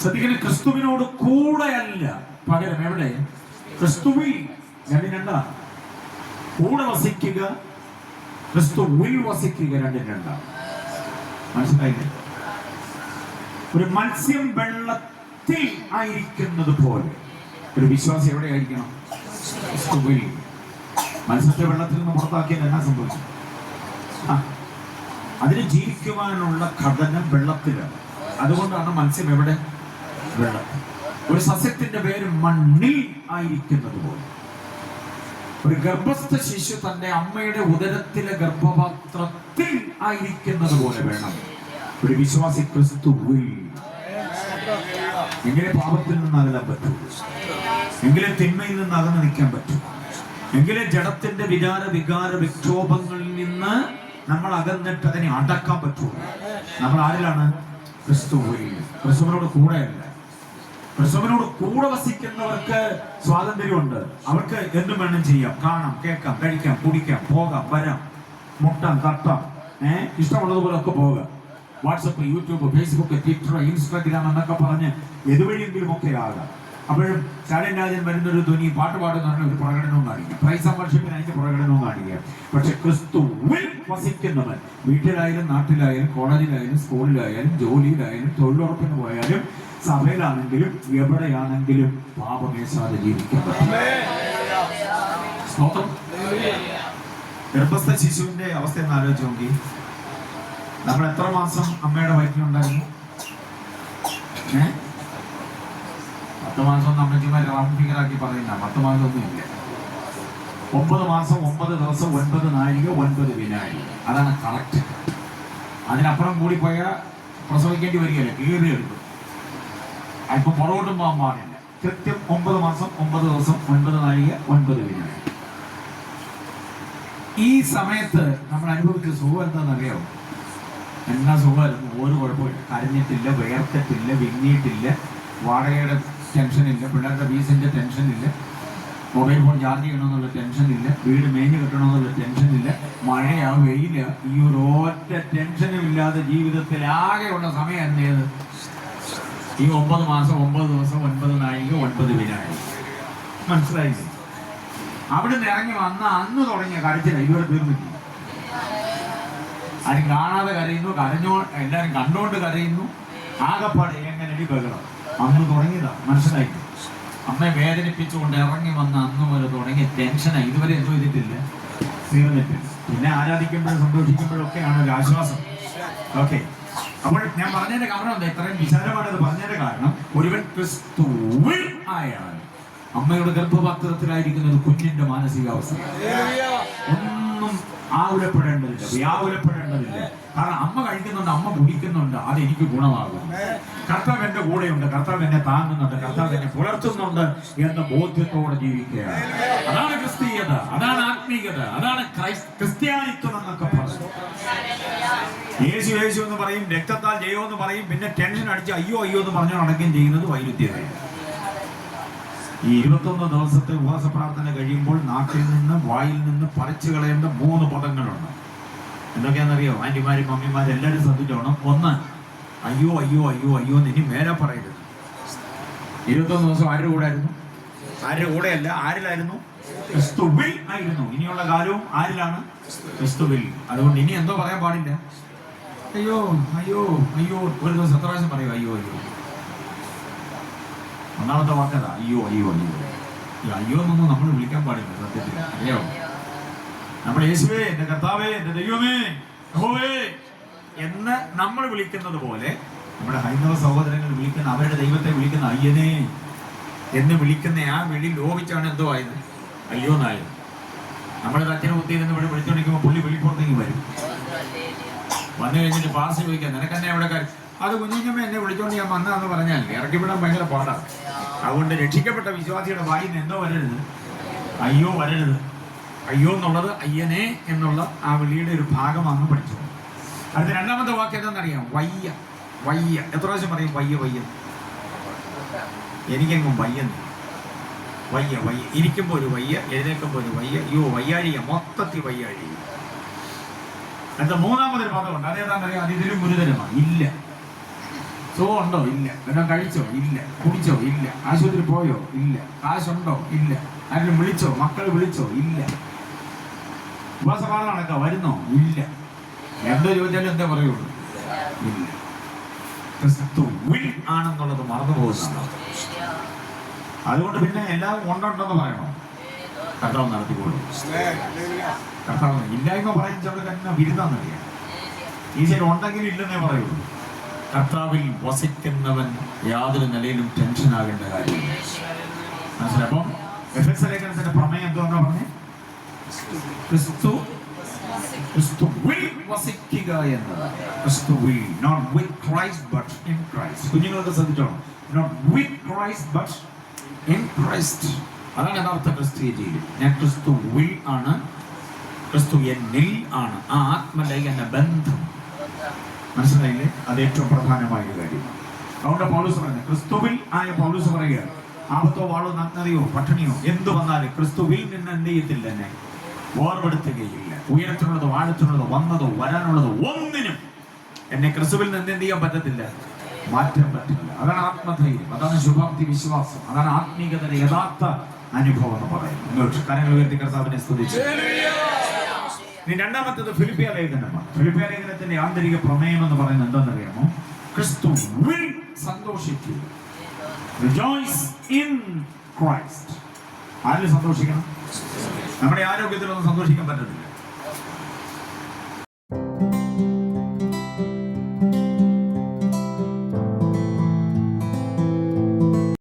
ശ്രദ്ധിക്കണം ക്രിസ്തുവിനോട് കൂടെയല്ല. പകരം എവിടെ? ക്രിസ്തുവിൽ. ഞാൻ രണ്ട കൂടെ വസിക്കുക ക്രിസ്തുവിൽ വസിക്കുക രണ്ടും രണ്ട മനസ്സിലായില്ലേ? ഒരു മത്സ്യം വെള്ളത്തിൽ ആയിരിക്കുന്നത് പോലെ. ഒരു വിശ്വാസം എവിടെ ആയിരിക്കണം ക്രിസ്തുവിൽ. മത്സ്യത്തെ വെള്ളത്തിൽ നിന്ന് പുറത്താക്കിയാൽ എന്നാ സംഭവിച്ചു അതിന് ജീവിക്കുവാനുള്ള ഘടന വെള്ളത്തിലാണ്. അതുകൊണ്ടാണ് മത്സ്യം എവിടെ? വെള്ളത്തിൽ ഒരു സസ്യത്തിന്റെ പേര് മണ്ണിൽ ആയിരിക്കുന്നത് പോലെ. ഒരു ഗർഭസ്ഥ ശിശു തന്റെ അമ്മയുടെ ഉദരത്തിലെ ഗർഭപാത്രത്തിൽ ആയിരിക്കുന്നത് പോലെ വേണം. ഒരു വിശ്വാസി ക്രിസ്തുവിൽ എങ്കിലേ പാപത്തിൽ നിന്ന് അകലാൻ പറ്റൂ. എങ്കിലേ തിന്മയിൽ നിന്ന് അകന്ന് നിൽക്കാൻ പറ്റൂ. എങ്കിലും ജഡത്തിന്റെ വികാര വികാര വിക്ഷോഭങ്ങളിൽ നിന്ന് നമ്മൾ അകന്നിട്ട് അതിനെ അടക്കാൻ പറ്റൂ. നമ്മൾ ആരിലാണ്? ക്രിസ്തുവിൽ ക്രിസ്തുവിനോട് കൂടെയല്ല. ക്രിസ്തുവിനോട് കൂടെ വസിക്കുന്നവർക്ക് സ്വാതന്ത്ര്യമുണ്ട്. അവർക്ക് എന്തും വേണം ചെയ്യാം. കാണാം കേൾക്കാം കഴിക്കാം കുടിക്കാം പോകാം വരാം. മുട്ടാം തട്ടാം. ഏഹ് ഇഷ്ടമുള്ളതുപോലെ ഒക്കെ പോകാം. WhatsApp YouTube Facebook Twitter Instagram എന്നൊക്കെ പറഞ്ഞ് എതുവഴിയെങ്കിലും ഒക്കെ ആകാം. അപ്പോഴും ശാലൻ രാജൻ വരുന്നൊരു ധ്വനി പാട്ട് പാടുന്ന ഒരു പ്രകടനവും കാണിക്കുക പ്രൈസ് സംഘർഷത്തിന് അതിന്റെ പ്രകടനവും കാണിക്കുക പക്ഷെ ക്രിസ്തുവിൽ വസിക്കുന്നവൻ വീട്ടിലായാലും നാട്ടിലായാലും കോളേജിലായാലും സ്കൂളിലായാലും ജോലിയിലായാലും തൊഴിലുറപ്പിന് പോയാലും സഭയിലാണെങ്കിലും എവിടെയാണെങ്കിലും പാപമേശാതെ സ്തോത്രം. ഗർഭസ്ഥ ശിശുവിന്റെ അവസ്ഥ എന്ന് ആലോചിച്ച് നോക്കി. നമ്മൾ എത്ര മാസം അമ്മയുടെ വയറ്റിലുണ്ടായിരുന്നു പത്ത് മാസം അമ്മയ്ക്കുമാർ റൗണ്ട് ഫിഗർ ആക്കി പറയില്ല പത്ത് മാസം ഒന്നും ഇല്ല. ഒമ്പത് മാസം ഒമ്പത് ദിവസം ഒൻപത് നാഴിക ഒൻപത് വിനാഴി അതാണ് കറക്റ്റ് അതിനപ്പുറം കൂടി പോയാൽ പ്രസവിക്കേണ്ടി വരികയല്ലേ? കീറി എടുക്കും അല്പം പുറകോട്ടും പോകാൻ പാടില്ല. കൃത്യം ഒമ്പത് മാസം ഒമ്പത് ദിവസം ഒൻപത് നാഴിക ഒൻപത് വിനാഴി ഈ സമയത്ത് നമ്മൾ അനുഭവിച്ച സുഖം എന്താണെന്നറിയാമോ എന്നാ സുഖമായിരുന്നു ഒരു കുഴപ്പമില്ല. കരഞ്ഞിട്ടില്ല വേർത്തിട്ടില്ല വിങ്ങിയിട്ടില്ല വാടകയുടെ ടെൻഷനില്ല പിള്ളേരുടെ ഫീസിന്റെ ടെൻഷനില്ല മൊബൈൽ ഫോൺ ചാർജ് ചെയ്യണമെന്നുള്ള ടെൻഷനില്ല വീട് മേഞ്ഞ് കിട്ടണമെന്നുള്ള ടെൻഷനില്ല മഴയാ വെയില ഈ ഒരു ഒറ്റ ടെൻഷനും ഇല്ലാതെ ജീവിതത്തിൽ ആകെയുള്ള സമയം എന്നേത് ഈ ഒമ്പത് മാസം ഒമ്പത് ദിവസം ഒൻപത് നായിക ഒൻപത് വിനായി മനസ്സിലായില്ലേ അവിടെ നിന്ന് ഇറങ്ങി വന്ന അന്ന് തുടങ്ങിയ കരച്ചില ഇതുവരെ തീർന്നില്ല ആരും കാണാതെ കരയുന്നു കരഞ്ഞോ എല്ലാരും കണ്ടോണ്ട് കരയുന്നു. ആകപ്പാടെ എങ്ങനെ ബഹളം. അന്ന് തുടങ്ങിയതാ മനസ്സിലായി? അമ്മയെ വേദനിപ്പിച്ചുകൊണ്ട് ഇറങ്ങി വന്ന അന്ന് മുതൽ തുടങ്ങിയ ടെൻഷനായി ഇതുവരെ എന്തോ ചെയ്തിട്ടില്ല. തീർന്നിട്ടില്ല പിന്നെ ആരാധിക്കുമ്പോഴും സന്തോഷിക്കുമ്പോഴും ഒക്കെയാണ് ഒരു ആശ്വാസം. ഓക്കെ അപ്പോൾ ഞാൻ പറഞ്ഞതിന്റെ കാരണം എന്താ? ഇത്രയും വിശാലമാണത് പറഞ്ഞതിന്റെ കാരണം ഒരുവൻ ക്രിസ്തുവിൽ ആയാൽ അമ്മയുടെ ഗർഭപാത്രത്തിലായിരിക്കുന്ന ഒരു കുഞ്ഞിന്റെ മാനസികാവസ്ഥ. ഒന്നും ആകുലപ്പെടേണ്ടതില്ല വ്യാകുലപ്പെടേണ്ടതില്ല. കാരണം അമ്മ കഴിക്കുന്നുണ്ട് അമ്മ കുടിക്കുന്നുണ്ട് അത് എനിക്ക് ഗുണമാകും. കർത്താവ് എന്റെ കൂടെയുണ്ട് കർത്താവ് എന്നെ താങ്ങുന്നുണ്ട് കർത്താവ് എന്നെ പുലർത്തുന്നുണ്ട് എന്ന ബോധ്യത്തോടെ ജീവിക്കുകയാണ്. അതാണ് ക്രിസ്തീയത അതാണ് ആത്മീയത അതാണ് ക്രൈസ് ക്രിസ്ത്യാനിത്വം എന്നൊക്കെ പറഞ്ഞു യേശു യേശു എന്ന് പറയും രക്തത്താൽ ജയോ എന്ന് പറയും പിന്നെ ടെൻഷൻ അടിച്ച് അയ്യോ അയ്യോ എന്ന് പറഞ്ഞു നടക്കുകയും ചെയ്യുന്നത് വൈരുദ്ധ്യതയാണ് ഈ ഇരുപത്തൊന്ന് ദിവസത്തെ ഉപവാസ പ്രാർത്ഥന കഴിയുമ്പോൾ നാക്കിൽ നിന്ന് വായിൽ നിന്ന് പറിച്ചു കളയേണ്ട മൂന്ന് പദങ്ങളുണ്ട്. എന്തൊക്കെയാണെന്നറിയോ? ആന്റിമാരും മമ്മിമാരും എല്ലാവരും ശ്രദ്ധിച്ചോണം. ഒന്ന് അയ്യോ അയ്യോ അയ്യോ അയ്യോ എന്ന് ഇനി മേലെ പറയരുത്. ഇരുപത്തൊന്ന് ദിവസം ആരുടെ കൂടെ ആയിരുന്നു ആരുടെ കൂടെയല്ല ആരിലായിരുന്നു? ക്രിസ്തുവിൽ ആയിരുന്നു. ഇനിയുള്ള കാലവും ആരിലാണ്? ക്രിസ്തുവിൽ. അതുകൊണ്ട് ഇനി എന്തോ പറയാൻ പാടില്ല. അയ്യോ അയ്യോ അയ്യോ ഒരു ദിവസം എത്ര പ്രാവശ്യം പറയൂ അയ്യോ അയ്യോ. ഒന്നാമത്തെ വാക്കതാ അയ്യോ അയ്യോ അയ്യോ. അയ്യോ എന്നൊന്നും നമ്മൾ വിളിക്കാൻ പാടില്ല സത്യത്തിൽ. അയ്യോ നമ്മുടെ യേശുവേ എന്റെ കർത്താവേ എന്റെ ദൈവമേ ഹോവേ എന്ന് നമ്മൾ വിളിക്കുന്നത് പോലെ നമ്മുടെ ഹൈന്ദവ സഹോദരങ്ങൾ വിളിക്കുന്ന അവരുടെ ദൈവത്തെ വിളിക്കുന്ന അയ്യനെ എന്ന് വിളിക്കുന്ന ആ വിളി ലോപിച്ചാണ് എന്തോ ആയത്? അയ്യോ എന്നായത്? നമ്മുടെ അച്ഛനെ കുത്തിയിരുന്ന് ഇവിടെ വിളിച്ചോണ്ടിരിക്കുമ്പോൾ പുള്ളി വിളിപ്പുറത്തേക്ക് വരും. വന്നു കഴിഞ്ഞിട്ട് പാസ് ചോദിക്കാം നിനക്കെന്നെ എവിടെ കാര്യം? അത് കുഞ്ഞിക്കമ്മ എന്നെ വിളിച്ചോണ്ട് ഞാൻ വന്നതെന്ന് പറഞ്ഞാൽ ഇറക്കിവിടാൻ ഭയങ്കര പാടാണ് അതുകൊണ്ട് രക്ഷിക്കപ്പെട്ട വിശ്വാസിയുടെ വായിൽ നിന്ന് എന്തോ വരരുത്. അയ്യോ വരരുത്. അയ്യോ എന്നുള്ളത് അയ്യനെ എന്നുള്ള ആ വിളിയുടെ ഒരു ഭാഗമാണ് പഠിച്ചു. അടുത്ത രണ്ടാമത്തെ വാക്ക് എന്താണെന്നറിയാം വയ്യ. വയ്യ. എത്ര പ്രാവശ്യം പറയും? വയ്യ വയ്യ. എനിക്കെങ്ങും വയ്യെന്ന്. വയ്യ വയ്യ. ഇരിക്കുമ്പോൾ ഒരു വയ്യ എഴുന്നേൽക്കുമ്പോൾ ഒരു വയ്യ. അയ്യോ വയ്യാഴിയ മൊത്തത്തിൽ വയ്യാഴിയ അടുത്ത മൂന്നാമതൊരു പദമുണ്ട് അതേതാണെന്നറിയാം അത് ഇതിലും ഗുരുതരമാണ്. ഇല്ല. സുഖം ഉണ്ടോ? ഇല്ല. വല്ലതും കഴിച്ചോ? ഇല്ല. കുടിച്ചോ? ഇല്ല. ആശുപത്രി പോയോ? ഇല്ല. കാശുണ്ടോ? ഇല്ല. ആരെങ്കിലും വിളിച്ചോ? മക്കൾ വിളിച്ചോ? ഇല്ല. ഉപവാസപാടാണൊക്കെ വരുന്നോ? ഇല്ല. എന്തോ ചോദിച്ചാലും എന്താ പറയുള്ളൂ? ഇല്ല. ക്രിസ്തു വിൽ ആണെന്നുള്ളത് മറന്നു പോകുന്നതാണ് അതുകൊണ്ട് പിന്നെ എല്ലാം ഉണ്ടുണ്ടെന്ന് പറയണോ. കർത്താവ് നടത്തിക്കോളൂ കർത്താവ് ഇല്ലായ്മ പറയുന്നത് തന്നെ വിരുന്നാന്നറിയാം. ഈശ്വരൻ ഉണ്ടെങ്കിലും ഇല്ലെന്നേ പറയുള്ളൂ. കർത്താവിൽ വസിക്കുന്നവൻ യാതൊരു നിലയിലും ടെൻഷൻ ആകേണ്ട കാര്യമില്ല. മനസ്സിലായി? അപ്പം എഫ് എസ് ലേഖനത്തിന്റെ പ്രമേയം എന്താ പറഞ്ഞേ? ക്രിസ്തു ക്രിസ്തു will വസിക്കുക എന്നതാണ്. ക്രിസ്തു will not with Christ but in Christ. കുഞ്ഞുങ്ങൾക്ക് ശ്രദ്ധിച്ചോണം. Not with Christ but in Christ. അതാണ് യഥാർത്ഥ ക്രിസ്തീയ ജീവിതം ഞാൻ ക്രിസ്തു ഉൾ ആണ് ക്രിസ്തു എന്നിൽ ആണ്. ആ ആത്മലൈകന ബന്ധം. മനസ്സിലായില്ലേ? അത് ഏറ്റവും പ്രധാനമായ കാര്യമാണ് അതുകൊണ്ട് പൗലൂസ് പറയുന്നത് ക്രിസ്തുവിൽ ആയ പൗലൂസ് പറയുക ആപത്തോ വാളോ നഗ്നതയോ പട്ടിണിയോ എന്തു വന്നാലും ക്രിസ്തുവിൽ നിന്ന് എന്ത് ചെയ്യത്തില്ല എന്നെ? ഓർപ്പെടുത്തുകയില്ല ഉയരത്തിനുള്ളതോ ആഴത്തിനുള്ളതോ വന്നതോ വരാനുള്ളതോ ഒന്നിനും എന്നെ ക്രിസ്തുവിൽ നിന്ന് എന്ത് ചെയ്യാൻ പറ്റത്തില്ല? മാറ്റാൻ പറ്റില്ല അതാണ് ആത്മധൈര്യം. അതാണ് ശുഭാപ്തി വിശ്വാസം. അതാണ് ആത്മീയതയുടെ യഥാർത്ഥ അനുഭവം എന്ന് പറയുന്നത് കരങ്ങൾ ഉയർത്തി കർത്താവിനെ സ്തുതിച്ചു. ഇനി രണ്ടാമത്തേത് ഫിലിപ്പിയ ലേഖനമാണ് ഫിലിപ്പിയ ലേഖനത്തിന്റെ ആന്തരിക പ്രമേയം എന്ന് പറയുന്നത് എന്താണെന്നറിയാമോ? ക്രിസ്തു will സന്തോഷിക്കുക റിജോയ്സ് സന്തോഷിക്കണം? നമ്മുടെ ആരോഗ്യത്തിലൊന്നും സന്തോഷിക്കാൻ പറ്റത്തില്ല.